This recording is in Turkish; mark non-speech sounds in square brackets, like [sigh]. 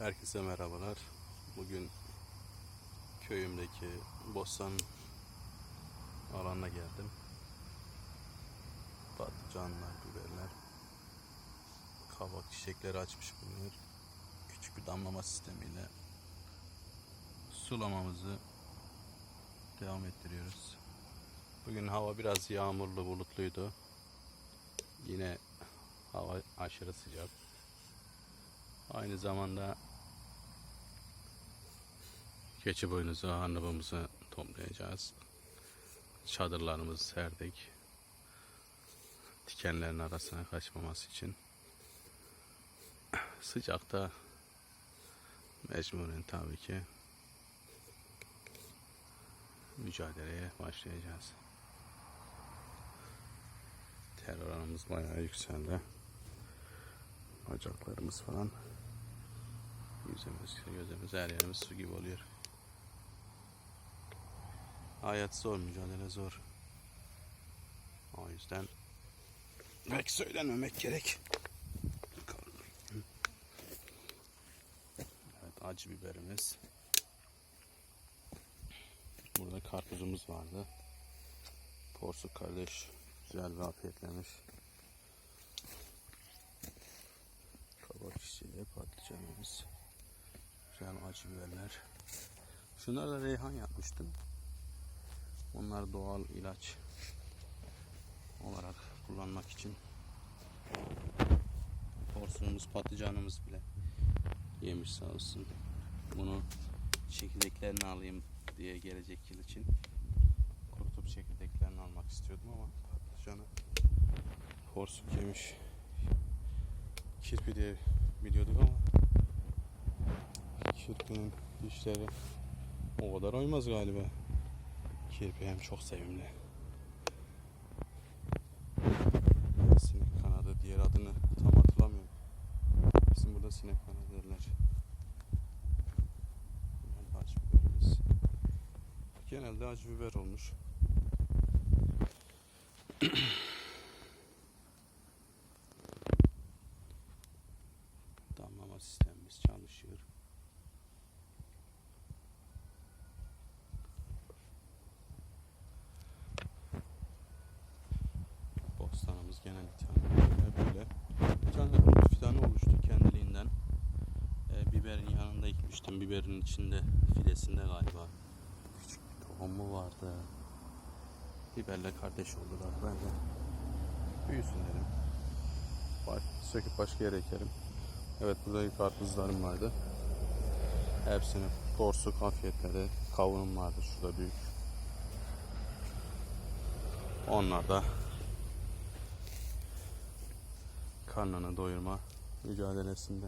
Herkese merhabalar. Bugün köyümdeki bostan alanına geldim. Patlıcanlar, biberler, kabak çiçekleri açmış bunlar. Küçük bir damlama sistemiyle sulamamızı devam ettiriyoruz. Bugün hava biraz yağmurlu, bulutluydu. Yine hava aşırı sıcak. Aynı zamanda keçi boynuzu arnavamızı toplayacağız. Çadırlarımızı serdik. Dikenlerin arasına kaçmaması için. Sıcakta mecburen tabii ki mücadeleye başlayacağız. Ter oranımız bayağı yükseldi. Bacaklarımız falan yüzümüz, gözümüz, her yerimiz su gibi oluyor. Hayat zor, mücadele zor. O yüzden belki söylenmemek gerek. Evet, acı biberimiz. Burada karpuzumuz vardı. Porsuk kardeş güzel bir afiyetlemiş. Kabak çiçeği, patlıcanımız. Güzel acı biberler. Şunları da reyhan yapmıştım. Onlar doğal ilaç olarak kullanmak için. Porsunumuz, patlıcanımız bile yemiş sağ olsun. Bunu çekirdeklerini alayım diye gelecek yıl için kurutup çekirdeklerini almak istiyordum ama patlıcanı porsuk yemiş. Kirpi diye biliyorduk ama kirpinin dişleri o kadar oymaz galiba. Kirpi hem çok sevimli. Sinek kanadı diğer adını tam hatırlamıyorum. Bizim burada sinek kanadı derler. Acı biberimiz. Genelde acı biber olmuş. [clears throat] Genel itibariyle böyle. Bir tane tut fidanı oluştu kendiliğinden. Ee, biberin yanında ekmiştim. Biberin içinde fidesinde galiba. Küçük bir tohumu vardı. Biberle kardeş oldular. Ben de büyüsün dedim. Söküp başka yere ekerim. Evet burada karpuzlarım vardı. Hepsini porsuk afiyetleri. Kavunum vardı şurada büyük. Onlar da karnını doyurma mücadelesinde.